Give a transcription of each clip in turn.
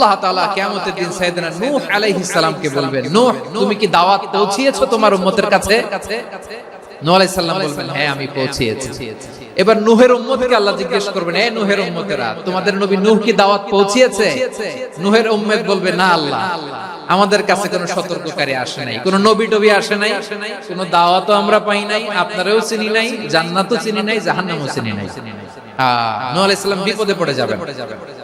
আল্লাহ তাআলা কিয়ামতের দিন সাইয়েদনা নূহ আলাইহিস সালামকে বলবেন, নূহ, তুমি কি দাওয়াত পৌঁছিয়েছো তোমার উম্মতের কাছে? নূহ আলাইহিস সালাম বলবেন হ্যাঁ আমি পৌঁছিয়েছি। এবার নূহের উম্মতকে আল্লাহ জিজ্ঞেস করবেন, এ নূহের উম্মতেরা, তোমাদের নবী নূহ কি দাওয়াত পৌঁছিয়েছে? নূহের উম্মত বলবে, না আল্লাহ, আমাদের কাছে কোনো সতর্ককারী আসে নাই, কোনো নবী টবি আসে নাই, কোনো দাওয়াতও আমরা পাই নাই, আপনারাও চিনি নাই, জান্নাতও চিনি নাই, জাহান্নামও চিনি নাই। নূহ আলাইহিস সালাম বিপদে পড়ে যাবেন।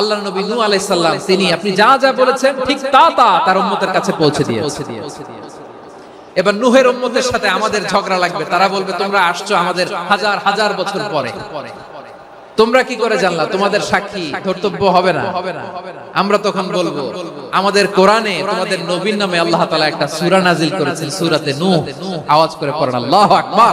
আল্লাহ নবী নূহ আলাইহিস সালাম তিনি আপনি যা যা বলেছেন ঠিক তা তা তার উম্মতের কাছে পৌঁছে দিয়েছে। এবার নুহের উম্মতের সাথে আমাদের ঝগড়া লাগবে তারা বলবে তোমরা আসছো আমাদের হাজার হাজার বছর পরে। তোমরা কি করে জানলা? তোমাদের সাক্ষী কর্তব্য হবে না। আমরা তখন বলব আমাদের কোরআনে তোমাদের নবীর নামে আল্লাহ তাআলা একটা সূরা নাজিল করেছেন সূরাতে নূহ। আওয়াজ করে পড়েন আল্লাহু আকবার।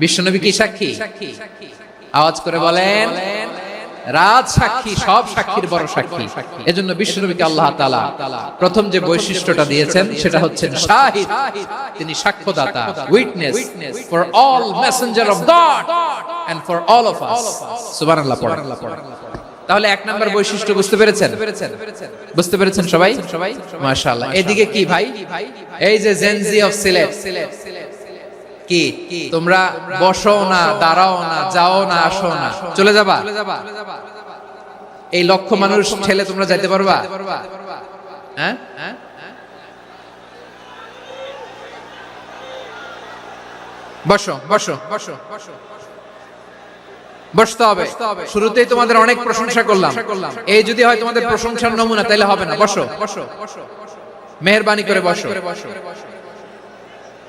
বিশ্বনবী কি সাক্ষী? আওয়াজ করে বলেন রাজ সাক্ষী সব সাক্ষীর বড় সাক্ষী। এজন্য বিশ্বনবীকে আল্লাহ তাআলা প্রথম যে বৈশিষ্ট্যটা দিয়েছেন সেটা হচ্ছেন শাহিদ। তিনি সাক্ষ্যদাতা witness for all messenger of god and for all of us সুবহানাল্লাহ পড়েন। তাহলে এক নাম্বার বৈশিষ্ট্য বুঝতে পেরেছেন? বুঝতে পেরেছেন। সবাই? সবাই? মাশাআল্লাহ। এদিকে কি ভাই? এই যে জেনজি অফ সিলেট কি? তোমরা বসো না দাঁড়াও না যাও না আসো না। চলে যাবা? এই লক্ষ মানুষ ঠেলে তোমরা যাইতে পারবা? হ্যাঁ? বসো বসো বসো বসতে হবে। শুরুতেই তোমাদের অনেক প্রশংসা করলাম। এই যদি হয় তোমাদের প্রশংসার নমুনা তাহলে হবে না। বসো। বসো মেহরবানি করে বসো। বসো।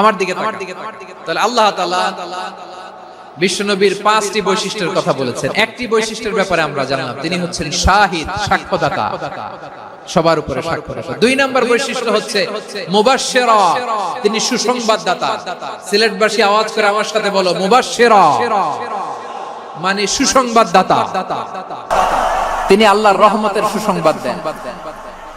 আমার দিকে তাহলে আল্লাহ তাআলা বিশ্বনবীর পাঁচটি বৈশিষ্ট্যের কথা বলেছেন। একটি বৈশিষ্ট্যের ব্যাপারে আমরা জানলাম। তিনি হচ্ছেন শাহিদ সাক্ষ্যদাতা। সবার উপরে সাক্ষ্য দুই নম্বর বৈশিষ্ট্য হচ্ছে মুবাশশিরা। তিনি সুসংবাদদাতা। সিলেটবাসী আওয়াজ করে আমার সাথে বলো মুবাশশিরা। মানে সুসংবাদদাতা। তিনি আল্লাহর রহমতের সুসংবাদ দেন।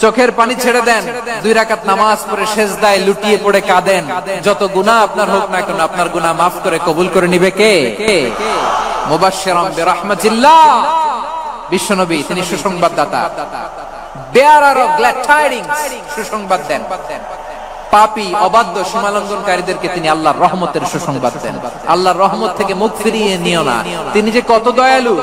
চোখের পানি ছেড়ে দেন, দুই রাকাত নামাজ পড়ে সেজদায় লুটিয়ে পড়ে কাঁদেন। যত গুনাহ আপনার হোক না কেন, আপনার গুনাহ মাফ করে কবুল করে নিবে কে? বিশ্বনবী, তিনি সুসংবাদদাতা। তিনি রহমতের সুসংবাদ দেন। আল্লাহর রহমত থেকে মুখ ফিরিয়ে নিও না। তিনি যে কত দয়ালু।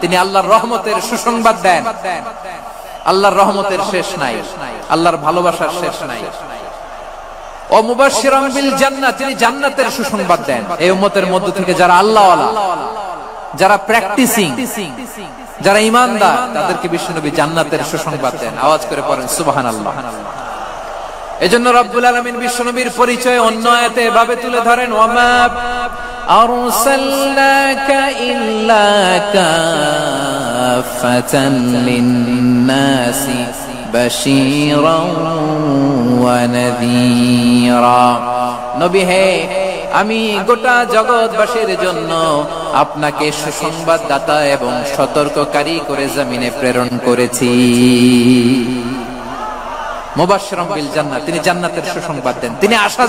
তিনি আল্লাহর রহমতের সুসংবাদ দেন। আল্লাহর রহমতের শেষ নাই। আল্লাহর ভালোবাসার শেষ নাই। ও মুবাশশিরাম বিল জান্নাহ, তিনি জান্নাতের সুসংবাদ দেন। এই উম্মতের মধ্য থেকে যারা আল্লাহওয়ালা, যারা প্র্যাকটিসিং যারা ইমানদার, তাদেরকে বিশ্বনবী জান্নাতের সুসংবাদ দেন। আওয়াজ করে পড়েন, সুবহানাল্লাহ। এজন্য রব্বুল আলামিন বিশ্বনবীর পরিচয় অন্য আয়াতে এভাবে তুলে ধরেন ওয়ামা কাফাতান লিন-নাসি বাশীরাও ওয়া নাযীরা নবী হে, আমি গোটা জগৎবাসীর জন্য আপনাকে সুসংবাদদাতা এবং সতর্ককারী করে জমিনে প্রেরণ করেছি। তিনি জান্নাতের সুসংবাদ দেন। তিনি আশা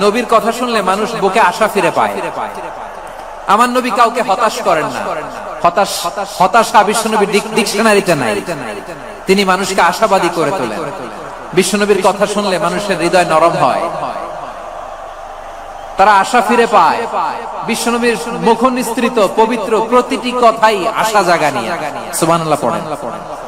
নবীর কথা শুনলে মানুষ বুকে আশা ফিরে পায়। আমার নবী কাউকে হতাশ করেন না। হতাশ নাই। তিনি মানুষকে আশাবাদী করে তোলেন। বিশ্বনবীর কথা শুনলে মানুষের হৃদয় নরম হয়। তারা আশা ফিরে পায়। বিশ্বনবীর মুখ নিস্তৃত পবিত্র প্রতিটি কথাই আশা সুবহানাল্লাহ পড়েন।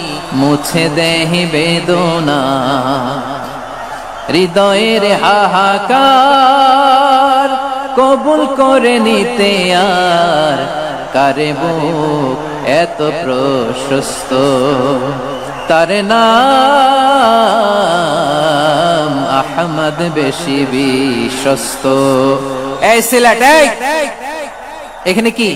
মুছে দেহি বেদনা হৃদয়ের হাহাকার কবুল করে নিতে আর কারে বুক এত প্রশস্ত? তার নাম আহমদ বেশি বিশ্বস্ত। সিলেট, এই! এখানে কি?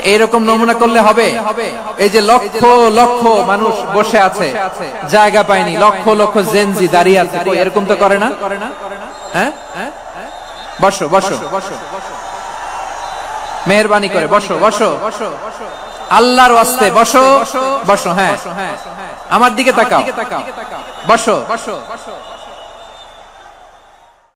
এইরকম নমুনা করলে হবে? এই যে লক্ষ লক্ষ মানুষ বসে আছে, জায়গা পায়নি, লক্ষ লক্ষ জেনজি দাঁড়িয়ে আছে। এরকম তো করে না? হ্যাঁ? বসো বসো। মেহরবানি করে, বসো বসো। আল্লাহর ওয়াস্তে, বসো বসো হ্যাঁ। আমার দিকে তাকাও। বসো বসো বসো।